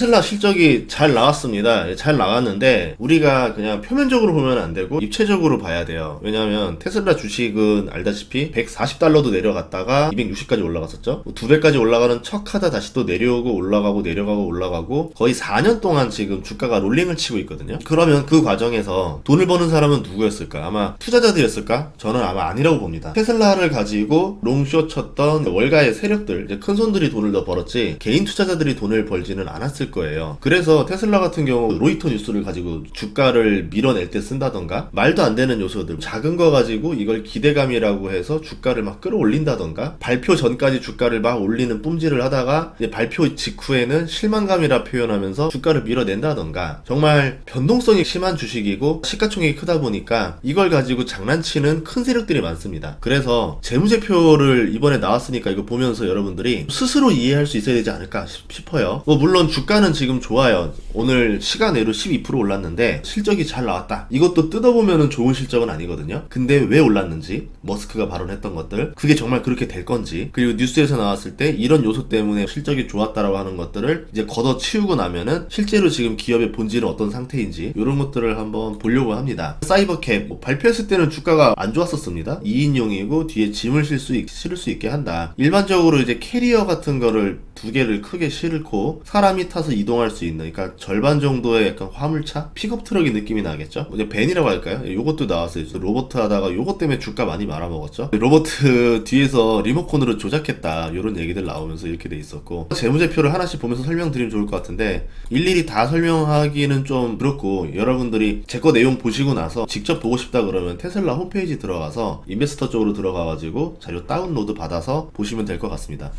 테슬라 실적이 잘 나왔습니다. 잘 나왔는데 우리가 그냥 표면적으로 보면 안 되고 입체적으로 봐야 돼요. 왜냐하면 테슬라 주식은 알다시피 140달러도 내려갔다가 260까지 올라갔었죠. 두 배까지 올라가는 척하다 다시 또 내려오고 올라가고 내려가고 올라가고 거의 4년 동안 지금 주가가 롤링을 치고 있거든요. 그러면 그 과정에서 돈을 버는 사람은 누구였을까? 아마 투자자들이었을까? 저는 아마 아니라고 봅니다. 테슬라를 가지고 롱쇼 쳤던 월가의 세력들, 큰 손들이 돈을 더 벌었지 개인 투자자들이 돈을 벌지는 않았을 거예요. 그래서 테슬라 같은 경우 로이터 뉴스를 가지고 주가를 밀어낼 때 쓴다던가 말도 안 되는 요소들 작은 거 가지고 이걸 기대감이라고 해서 주가를 막 끌어올린다던가 발표 전까지 주가를 막 올리는 뿜질을 하다가 이제 발표 직후에는 실망감이라 표현하면서 주가를 밀어낸다던가 정말 변동성이 심한 주식이고 시가총액이 크다 보니까 이걸 가지고 장난치는 큰 세력들이 많습니다. 그래서 재무제표를 이번에 나왔으니까 이거 보면서 여러분들이 스스로 이해할 수 있어야 되지 않을까 싶- 싶어요. 뭐 물론 주가 는 지금 좋아요. 오늘 시간외로 12% 올랐는데 실적이 잘 나왔다. 이것도 뜯어보면 좋은 실적은 아니거든요. 근데 왜 올랐는지 머스크가 발언했던 것들 그게 정말 그렇게 될 건지 그리고 뉴스에서 나왔을 때 이런 요소 때문에 실적이 좋았다라고 하는 것들을 이제 걷어치우고 나면은 실제로 지금 기업의 본질은 어떤 상태인지 이런 것들을 한번 보려고 합니다. 사이버캡 뭐 발표했을 때는 주가가 안 좋았었습니다. 2인용이고 뒤에 짐을 실 수 실을 수 있게 한다. 일반적으로 이제 캐리어 같은 거를 두 개를 크게 실고 사람이 타서 이동할 수 있는 그러니까 절반 정도의 약간 화물차 픽업 트럭의 느낌이 나겠죠. 이제 벤이라고 할까요? 요것도 나왔어요. 로버트 하다가 요것 때문에 주가 많이 말아먹었죠. 로버트 뒤에서 리모컨으로 조작했다 이런 얘기들 나오면서 이렇게 돼 있었고 재무제표를 하나씩 보면서 설명드리면 좋을 것 같은데 일일이 다 설명하기는 좀 그렇고 여러분들이 제 거 내용 보시고 나서 직접 보고 싶다 그러면 테슬라 홈페이지 들어가서 인베스터 쪽으로 들어가가지고 자료 다운로드 받아서 보시면 될 것 같습니다.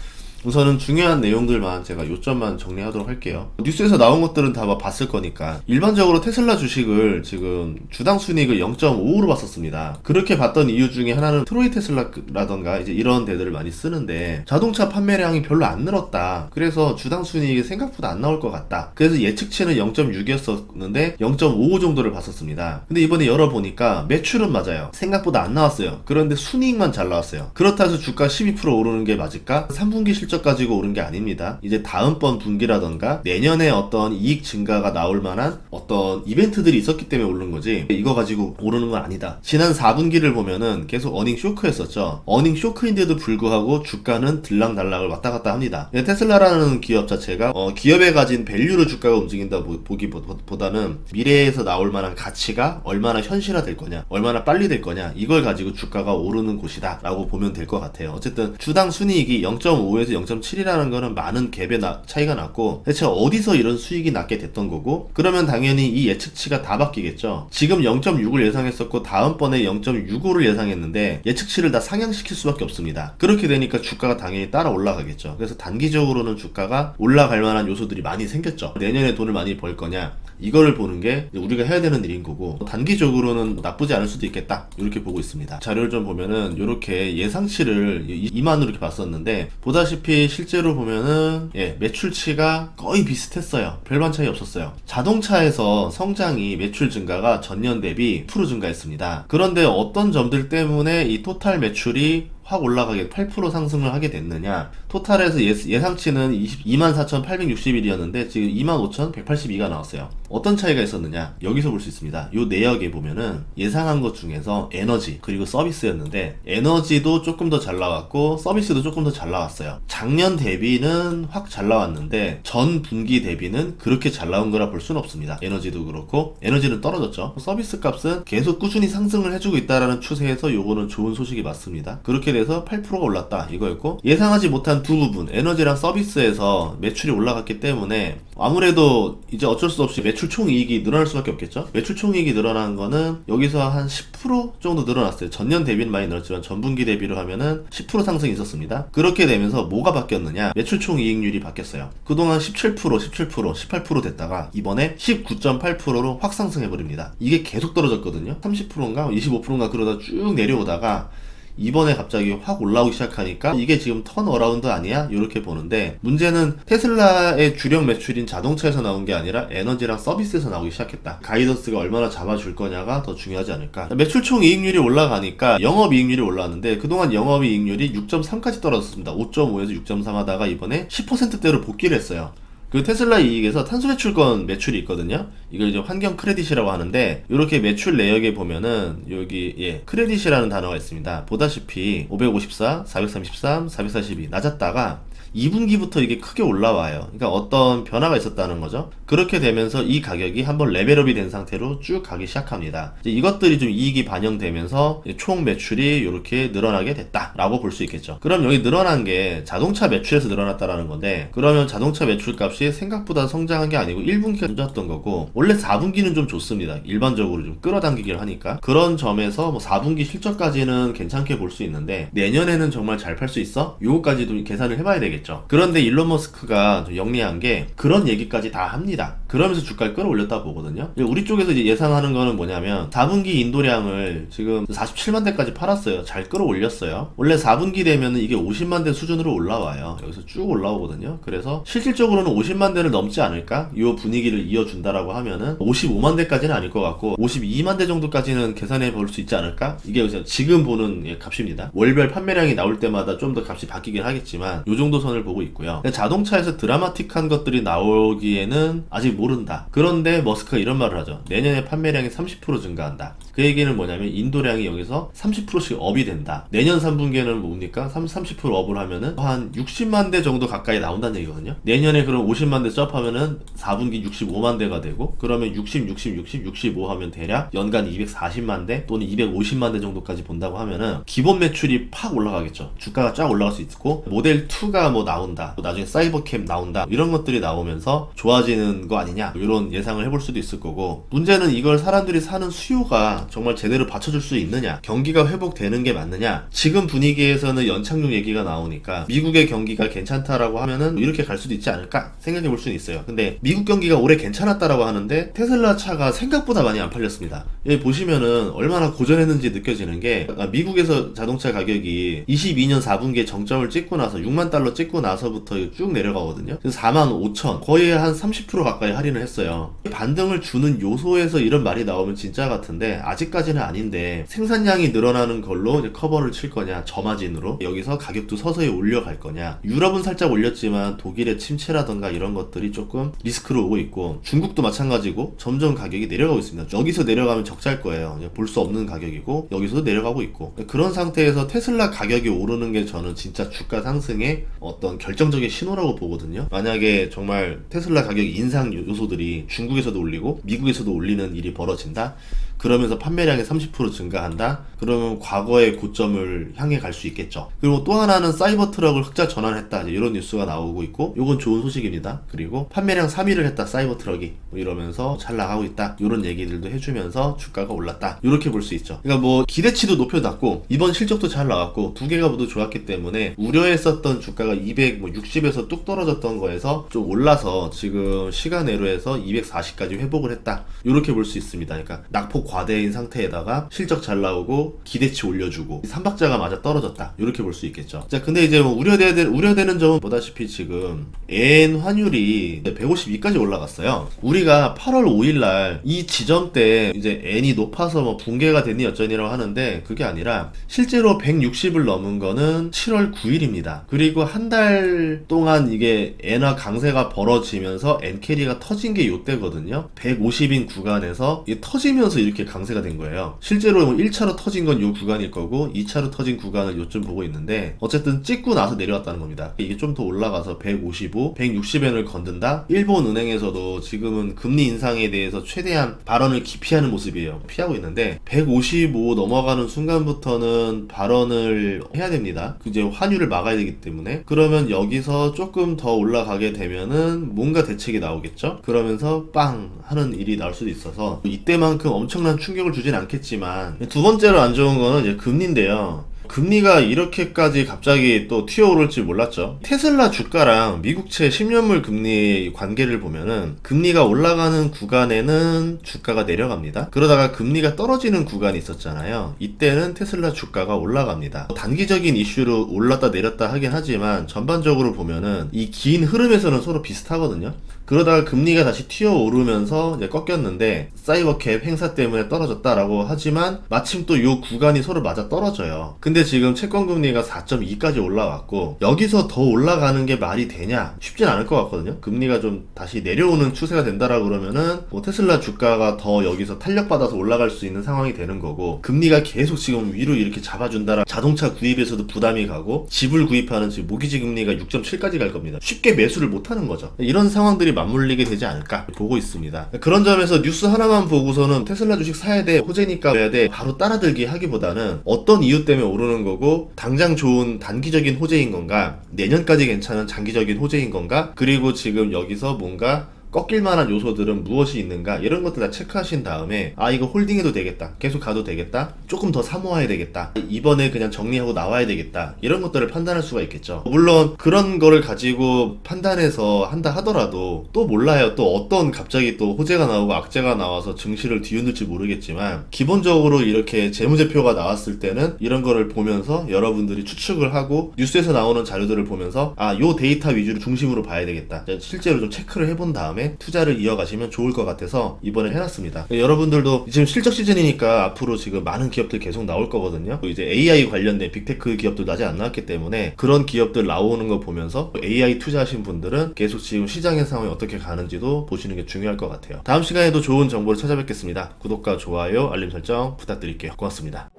우선은 중요한 내용들만 제가 요점만 정리하도록 할게요. 뉴스에서 나온 것들은 다 봤을 거니까. 일반적으로 테슬라 주식을 지금 주당 순이익을 0.5로 봤었습니다. 그렇게 봤던 이유 중에 하나는 트로이 테슬라라던가 이제 이런 데들을 많이 쓰는데 자동차 판매량이 별로 안 늘었다. 그래서 주당 순이익이 생각보다 안 나올 것 같다. 그래서 예측치는 0.6이었었는데 0.55 정도를 봤었습니다. 근데 이번에 열어보니까 매출은 맞아요. 생각보다 안 나왔어요. 그런데 순이익만 잘 나왔어요. 그렇다 해서 주가 12% 오르는 게 맞을까? 3분기 실적 가지고 오른 게 아닙니다. 이제 다음번 분기라던가 내년에 어떤 이익 증가가 나올 만한 어떤 이벤트들이 있었기 때문에 오른 거지 이거 가지고 오르는 건 아니다. 지난 4분기를 보면은 계속 어닝 쇼크였었죠. 어닝 쇼크인데도 불구하고 주가는 들락날락을 왔다 갔다 합니다. 테슬라라는 기업 자체가 어, 기업에 가진 밸류로 주가가 움직인다 보- 보기보다는 미래에서 나올 만한 가치가 얼마나 현실화 될 거냐, 얼마나 빨리 될 거냐 이걸 가지고 주가가 오르는 곳이다라고 보면 될 것 같아요. 어쨌든 주당 순이익이 0.5에서 0.7이라는 거는 많은 갭의 나- 차이가 났고 대체 어디서 이런 수익이 낮게 됐던 거고 그러면 당연히 이 예측치가 다 바뀌겠죠. 지금 0.6을 예상했었고 다음번에 0.65를 예상했는데 예측치를 다 상향시킬 수밖에 없습니다. 그렇게 되니까 주가가 당연히 따라 올라가겠죠. 그래서 단기적으로는 주가가 올라갈 만한 요소들이 많이 생겼죠. 내년에 돈을 많이 벌 거냐 이거를 보는 게 우리가 해야 되는 일인 거고 단기적으로는 나쁘지 않을 수도 있겠다. 이렇게 보고 있습니다. 자료를 좀 보면은 이렇게 예상치를 2만으로 이렇게 봤었는데 보다시피 실제로 보면은 예 매출치가 거의 비슷했어요. 별반 차이 없었어요. 자동차에서 성장이 매출 증가가 전년 대비 10% 증가했습니다. 그런데 어떤 점들 때문에 이 토탈 매출이 확 올라가게 8% 상승을 하게 됐느냐. 토탈에서 예, 예상치는 24,861이었는데 지금 25,182가 나왔어요. 어떤 차이가 있었느냐. 여기서 볼 수 있습니다. 요 내역에 보면은 예상한 것 중에서 에너지 그리고 서비스였는데 에너지도 조금 더 잘 나왔고 서비스도 조금 더 잘 나왔어요. 작년 대비는 확 잘 나왔는데 전 분기 대비는 그렇게 잘 나온 거라 볼 수는 없습니다. 에너지도 그렇고 에너지는 떨어졌죠. 서비스 값은 계속 꾸준히 상승을 해주고 있다라는 추세에서 요거는 좋은 소식이 맞습니다. 그렇게 돼서 8%가 올랐다 이거였고 예상하지 못한 두 부분 에너지랑 서비스에서 매출이 올라갔기 때문에 아무래도 이제 어쩔 수 없이 매출 총이익이 늘어날 수밖에 없겠죠? 매출 총이익이 늘어난 거는 여기서 한 10% 정도 늘어났어요. 전년 대비는 많이 늘었지만 전분기 대비로 하면은 10% 상승이 있었습니다. 그렇게 되면서 뭐가 바뀌었느냐? 매출 총이익률이 바뀌었어요. 그동안 17% 17% 18% 됐다가 이번에 19.8%로 확 상승해 버립니다. 이게 계속 떨어졌거든요. 30%인가 25%인가 그러다 쭉 내려오다가 이번에 갑자기 확 올라오기 시작하니까 이게 지금 턴어라운드 아니야? 이렇게 보는데 문제는 테슬라의 주력 매출인 자동차에서 나온 게 아니라 에너지랑 서비스에서 나오기 시작했다. 가이던스가 얼마나 잡아줄 거냐가 더 중요하지 않을까. 매출 총 이익률이 올라가니까 영업 이익률이 올라왔는데 그동안 영업 이익률이 6.3까지 떨어졌습니다. 5.5에서 6.3 하다가 이번에 10%대로 복귀를 했어요. 그 테슬라 이익에서 탄소 배출권 매출이 있거든요. 이걸 이제 환경 크레딧이라고 하는데 이렇게 매출 내역에 보면은 여기 예 크레딧이라는 단어가 있습니다. 보다시피 554, 433, 442 낮았다가 2분기부터 이게 크게 올라와요. 그러니까 어떤 변화가 있었다는 거죠. 그렇게 되면서 이 가격이 한번 레벨업이 된 상태로 쭉 가기 시작합니다. 이것들이 좀 이익이 반영되면서 총 매출이 이렇게 늘어나게 됐다라고 볼 수 있겠죠. 그럼 여기 늘어난 게 자동차 매출에서 늘어났다라는 건데 그러면 자동차 매출 값이 생각보다 성장한 게 아니고 1분기가 늦었던 거고 원래 4분기는 좀 좋습니다. 일반적으로 좀 끌어당기기를 하니까 그런 점에서 뭐 4분기 실적까지는 괜찮게 볼 수 있는데 내년에는 정말 잘 팔 수 있어? 요거까지도 계산을 해봐야 되겠죠. 그런데 일론 머스크가 좀 영리한 게 그런 얘기까지 다 합니다. 그러면서 주가를 끌어올렸다 보거든요. 우리 쪽에서 예상하는 거는 뭐냐면 4분기 인도량을 지금 47만 대까지 팔았어요. 잘 끌어올렸어요. 원래 4분기 되면은 이게 50만 대 수준으로 올라와요. 여기서 쭉 올라오거든요. 그래서 실질적으로는 50만 대를 넘지 않을까? 이 분위기를 이어준다라고 하면은 55만 대까지는 아닐 것 같고 52만 대 정도까지는 계산해 볼 수 있지 않을까? 이게 지금 보는 예, 값입니다. 월별 판매량이 나올 때마다 좀 더 값이 바뀌긴 하겠지만 이 정도 선을 보고 있고요. 자동차에서 드라마틱한 것들이 나오기에는 아직 모른다. 그런데 머스크가 이런 말을 하죠. 내년에 판매량이 30% 증가한다. 그 얘기는 뭐냐면 인도량이 여기서 30%씩 업이 된다. 내년 3분기에는 뭡니까? 30, 30% 업을 하면은 한 60만 대 정도 가까이 나온다는 얘기거든요. 내년에 그럼 50만 대 섭하면은 4분기 65만 대가 되고 그러면 60, 60, 60, 65 하면 대략 연간 240만 대 또는 250만 대 정도까지 본다고 하면은 기본 매출이 팍 올라가겠죠. 주가가 쫙 올라갈 수 있고 모델 2가 뭐 나온다. 또 나중에 사이버캠 나온다. 이런 것들이 나오면서 좋아지는 거 아니냐. 이런 예상을 해볼 수도 있을 거고 문제는 이걸 사람들이 사는 수요가 정말 제대로 받쳐줄 수 있느냐. 경기가 회복되는 게 맞느냐. 지금 분위기에서는 연착륙 얘기가 나오니까 미국의 경기가 괜찮다라고 하면은 이렇게 갈 수도 있지 않을까 생각해 볼 수는 있어요. 근데 미국 경기가 올해 괜찮았다라고 하는데 테슬라 차가 생각보다 많이 안 팔렸습니다. 여기 보시면은 얼마나 고전했는지 느껴지는 게 아, 미국에서 자동차 가격이 22년 4분기에 정점을 찍고 나서 6만 달러 찍고 나서부터 쭉 내려가거든요. 그래서 4만 5천 거의 한 30% 가까이 할인을 했어요. 반등을 주는 요소에서 이런 말이 나오면 진짜 같은데 아직까지는 아닌데 생산량이 늘어나는 걸로 커버를 칠 거냐 저마진으로 여기서 가격도 서서히 올려갈 거냐 유럽은 살짝 올렸지만 독일의 침체라던가 이런 것들이 조금 리스크로 오고 있고 중국도 마찬가지고 점점 가격이 내려가고 있습니다. 여기서 내려가면 적자일 거예요. 볼 수 없는 가격이고 여기서도 내려가고 있고 그런 상태에서 테슬라 가격이 오르는 게 저는 진짜 주가 상승의 어떤 결정적인 신호라고 보거든요. 만약에 정말 테슬라 가격 인상 요소들이 중국에서도 올리고 미국에서도 올리는 일이 벌어진다. 그러면서 판매량이 30% 증가한다? 그러면 과거의 고점을 향해 갈 수 있겠죠. 그리고 또 하나는 사이버 트럭을 흑자 전환했다. 이런 뉴스가 나오고 있고, 이건 좋은 소식입니다. 그리고 판매량 3위를 했다. 사이버 트럭이. 뭐 이러면서 잘 나가고 있다. 이런 얘기들도 해주면서 주가가 올랐다. 이렇게 볼 수 있죠. 그러니까 뭐 기대치도 높여놨고, 이번 실적도 잘 나왔고, 두 개가 모두 좋았기 때문에 우려했었던 주가가 260에서 뚝 떨어졌던 거에서 좀 올라서 지금 시간외로 해서 240까지 회복을 했다. 이렇게 볼 수 있습니다. 그러니까 낙폭 과대인 상태에다가 실적 잘 나오고 기대치 올려주고 삼박자가 맞아 떨어졌다 이렇게 볼 수 있겠죠. 자 근데 이제 뭐 우려되는 우려되는 점은 보다시피 지금 엔 환율이 152까지 올라갔어요. 우리가 8월 5일날 이 지점 때 이제 엔이 높아서 뭐 붕괴가 됐니 어쩌니라고 하는데 그게 아니라 실제로 160을 넘은 거는 7월 9일입니다. 그리고 한 달 동안 이게 엔화 강세가 벌어지면서 엔 캐리가 터진 게 요때거든요. 150인 구간에서 터지면서 이렇게 강세가 된 거예요. 실제로 뭐 1차로 터진 건요 구간일 거고 2차로 터진 구간을 요쯤 보고 있는데 어쨌든 찍고 나서 내려왔다는 겁니다. 이게 좀 더 올라가서 155, 160엔을 건든다. 일본 은행에서도 지금은 금리 인상에 대해서 최대한 발언을 기피하는 모습이에요. 피하고 있는데 155 넘어가는 순간부터는 발언을 해야 됩니다. 그 이제 환율을 막아야 되기 때문에 그러면 여기서 조금 더 올라가게 되면은 뭔가 대책이 나오겠죠. 그러면서 빵 하는 일이 나올 수도 있어서 이때만큼 엄청 난 충격을 주진 않겠지만 두 번째로 안 좋은 거는 이제 금리인데요. 금리가 이렇게까지 갑자기 또 튀어오를지 몰랐죠. 테슬라 주가랑 미국채 10년물 금리 관계를 보면은 금리가 올라가는 구간에는 주가가 내려갑니다. 그러다가 금리가 떨어지는 구간이 있었잖아요. 이때는 테슬라 주가가 올라갑니다. 단기적인 이슈로 올랐다 내렸다 하긴 하지만 전반적으로 보면은 이 긴 흐름에서는 서로 비슷하거든요. 그러다가 금리가 다시 튀어 오르면서 이제 꺾였는데 사이버캡 행사 때문에 떨어졌다라고 하지만 마침 또 요 구간이 서로 맞아 떨어져요. 근데 지금 채권 금리가 4.2까지 올라왔고 여기서 더 올라가는 게 말이 되냐? 쉽진 않을 것 같거든요. 금리가 좀 다시 내려오는 추세가 된다라고 그러면은 뭐 테슬라 주가가 더 여기서 탄력받아서 올라갈 수 있는 상황이 되는 거고 금리가 계속 지금 위로 이렇게 잡아준다라 자동차 구입에서도 부담이 가고 집을 구입하는 지금 모기지 금리가 6.7까지 갈 겁니다. 쉽게 매수를 못 하는 거죠. 이런 상황들이 맞물리게 되지 않을까 보고 있습니다. 그런 점에서 뉴스 하나만 보고서는 테슬라 주식 사야 돼, 호재니까 해야 돼, 바로 따라들기 하기보다는 어떤 이유 때문에 오르는 거고 당장 좋은 단기적인 호재인 건가, 내년까지 괜찮은 장기적인 호재인 건가, 그리고 지금 여기서 뭔가 꺾일 만한 요소들은 무엇이 있는가? 이런 것들 다 체크하신 다음에 아 이거 홀딩해도 되겠다. 계속 가도 되겠다. 조금 더 사모아야 되겠다. 이번에 그냥 정리하고 나와야 되겠다. 이런 것들을 판단할 수가 있겠죠. 물론 그런 거를 가지고 판단해서 한다 하더라도 또 몰라요. 또 어떤 갑자기 또 호재가 나오고 악재가 나와서 증시를 뒤흔들지 모르겠지만 기본적으로 이렇게 재무제표가 나왔을 때는 이런 거를 보면서 여러분들이 추측을 하고 뉴스에서 나오는 자료들을 보면서 아 요 데이터 위주로 중심으로 봐야 되겠다. 실제로 좀 체크를 해본 다음에 투자를 이어가시면 좋을 것 같아서 이번에 해놨습니다. 여러분들도 지금 실적 시즌이니까 앞으로 지금 많은 기업들 계속 나올 거거든요. 이제 AI 관련된 빅테크 기업들도 아직 안 나왔기 때문에 그런 기업들 나오는 거 보면서 AI 투자하신 분들은 계속 지금 시장의 상황이 어떻게 가는지도 보시는 게 중요할 것 같아요. 다음 시간에도 좋은 정보를 찾아뵙겠습니다. 구독과 좋아요 알림 설정 부탁드릴게요. 고맙습니다